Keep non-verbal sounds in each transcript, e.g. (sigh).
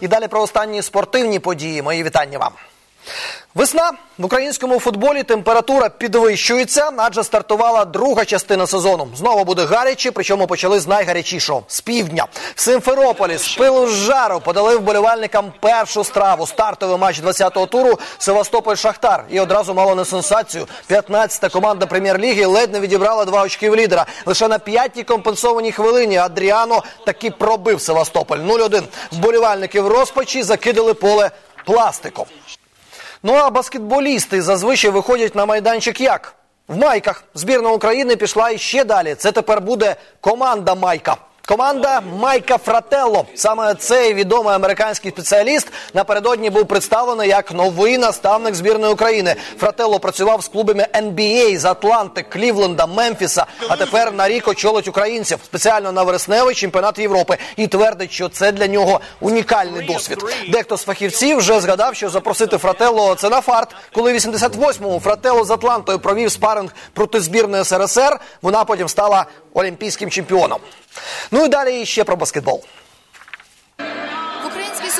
І далі про останні спортивні події. Мої вітання вам. Весна в українському футболі температура підвищується, адже стартувала друга частина сезону. Знову буде гаряче, причому почали з найгарячішого з півдня. В Симферополі з пилу жару подали вболівальникам першу страву. Стартовий матч 20-го туру Севастополь Шахтар. І одразу мало не сенсацію. 15-та команда прем'єр-ліги ледь не відібрала два очки в лідера. Лише на п'ятій компенсованій хвилині Адріано таки пробив Севастополь. 0-1. Вболівальники в розпачі закидали поле пластиком. Ну а баскетболісти зазвичай виходять на майданчик як? В майках. Збірна України пішла іще далі. Це тепер буде команда Майка. Команда Майка Фрателло. Саме цей відомий американський спеціаліст напередодні був представлений як новий наставник збірної України. Фрателло працював з клубами NBA з Атланти, Клівленда, Мемфіса. А тепер на рік очолить українців спеціально на вересневий чемпіонат Європи і твердить, що це для нього унікальний досвід. Дехто з фахівців вже згадав, що запросити Фрателло – це на фарт. Коли 88-му Фрателло з Атлантою провів спаринг проти збірної СРСР, вона потім стала олімпійським чемпіоном. Ну і далі ще про баскетбол.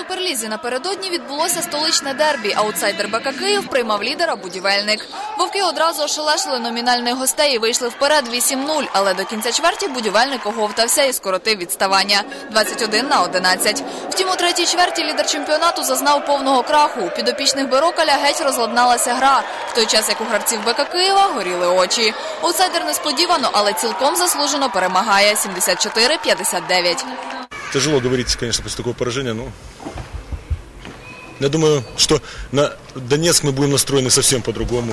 Суперлізі напередодні відбулося столичне дербі. Аутсайдер БК Київ приймав лідера будівельник. Вовки одразу ошелешили номінальних гостей і вийшли вперед 8-0, але до кінця чверті будівельник оговтався і скоротив відставання 21 на 11. Втім, у третій чверті лідер чемпіонату зазнав повного краху. У підопічних Берокаля геть розладналася гра, в той час як у гравців БК Києва горіли очі. Аутсайдер несподівано, але цілком заслужено перемагає 74-59. Тяжело говорить, конечно, после такого поражения, но я думаю, что на Донецк мы будем настроены совсем по-другому.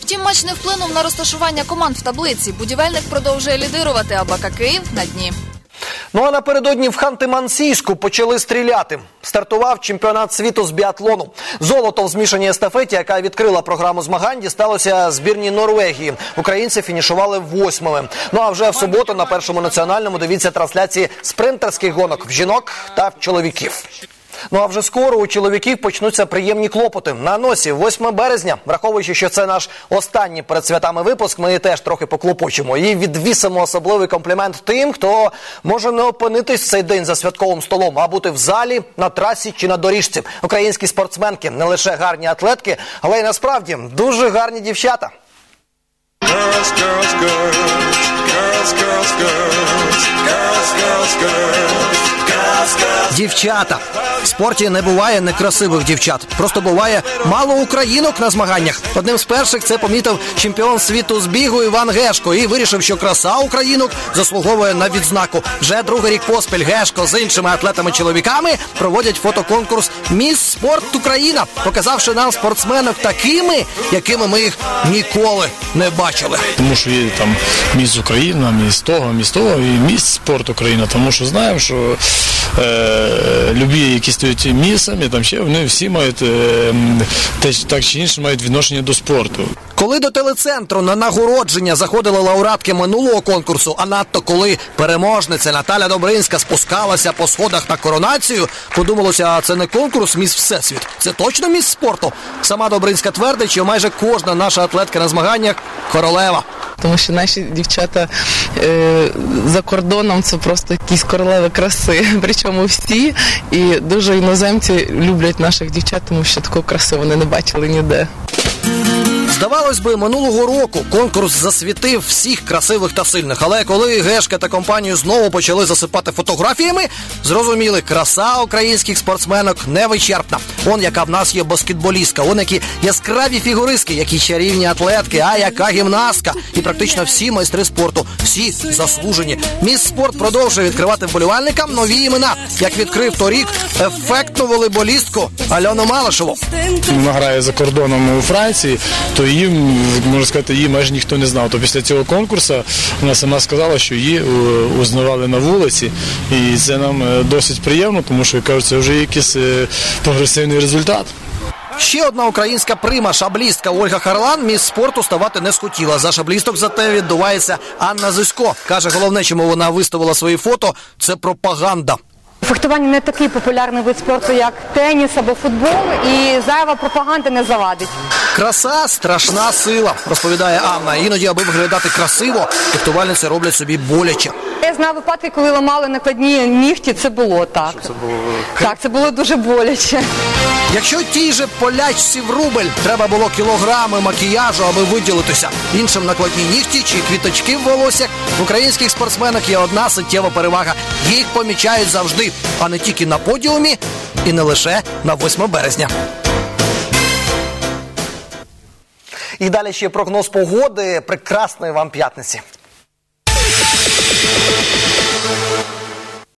Втім, матч не вплинув на розташування команд в таблиці. Будівельник продовжує лідирувати, а БК Київ на дні. Ну а напередодні в Ханти-Мансійську почали стріляти. Стартував чемпіонат світу з біатлону. Золото в змішаній естафеті, яка відкрила програму змагань, дісталося збірній Норвегії. Українці фінішували восьмими. Ну а вже в суботу на першому національному дивіться трансляції спринтерських гонок в жінок та в чоловіків. Ну а вже скоро у чоловіків почнуться приємні клопоти. На носі 8 березня, враховуючи, що це наш останній перед святами випуск, ми теж трохи поклопочемо і відвісимо особливий комплімент тим, хто може не опинитись в цей день за святковим столом, а бути в залі, на трасі чи на доріжці. Українські спортсменки не лише гарні атлетки, але й насправді дуже гарні дівчата. Girls, girls, girls, girls, girls, girls, girls, girls, girls. Дівчата в спорті не буває некрасивих дівчат. Просто буває мало українок на змаганнях. Одним з перших це помітив чемпіон світу з бігу Іван Гешко і вирішив, що краса українок заслуговує на відзнаку. Вже другий рік поспіль Гешко з іншими атлетами-чоловіками проводять фотоконкурс Міс Спорт Україна, показавши нам спортсменок такими, якими ми їх ніколи не бачили. Тому що є там міс Україна, міс того, міс того і міс спорт Україна. Тому що знаємо, що любі, які стають місами, там ще вони всі мають е, те- так чи інше мають відношення до спорту. Коли до телецентру на нагородження заходили лауреатки минулого конкурсу, а надто коли переможниця Наталя Добринська спускалася по сходах на коронацію, подумалося, а це не конкурс міс Всесвіт, це точно міс спорту. Сама Добринська твердить, що майже кожна наша атлетка на змаганнях королева. Тому що наші дівчата е, за кордоном це просто якісь королеви краси. (laughs) Причому всі і дуже іноземці люблять наших дівчат, тому що такої краси вони не бачили ніде. Здавалось би, минулого року конкурс засвітив всіх красивих та сильних. Але коли Гешка та компанію знову почали засипати фотографіями, зрозуміли, краса українських спортсменок невичерпна. Он яка в нас є баскетболістка, он які яскраві фігуристки, які чарівні атлетки, а яка гімнастка. І практично всі майстри спорту, всі заслужені. Міс спорт продовжує відкривати вболівальникам нові імена, як відкрив торік ефектну волейболістку Альону Малишеву. Вона грає за кордоном у Франції, то її, можна сказати, її майже ніхто не знав. То після цього конкурсу вона сама сказала, що її е, узнавали на вулиці, і це нам е, досить приємно, тому що кажуть, це вже якийсь е, прогресивний результат. Ще одна українська прима шаблістка Ольга Харлан міс спорту ставати не схотіла. За шаблісток зате віддувається Анна Зисько. Каже, головне, чому вона виставила свої фото, це пропаганда. Фехтування не такий популярний вид спорту, як теніс або футбол, і зайва пропаганда не завадить. Краса страшна сила, розповідає Анна. Іноді, аби виглядати красиво, фехтувальниці роблять собі боляче. Я знаю випадки, коли ламали накладні нігті, це було так. Це було... Так, це було дуже боляче. Якщо тій же полячці в рубль треба було кілограми макіяжу, аби виділитися, іншим накладні нігті чи квіточки в волоссях, в українських спортсменок є одна суттєва перевага. Їх помічають завжди, а не тільки на подіумі і не лише на 8 березня. І далі ще прогноз погоди. Прекрасної вам п'ятниці. Thank you.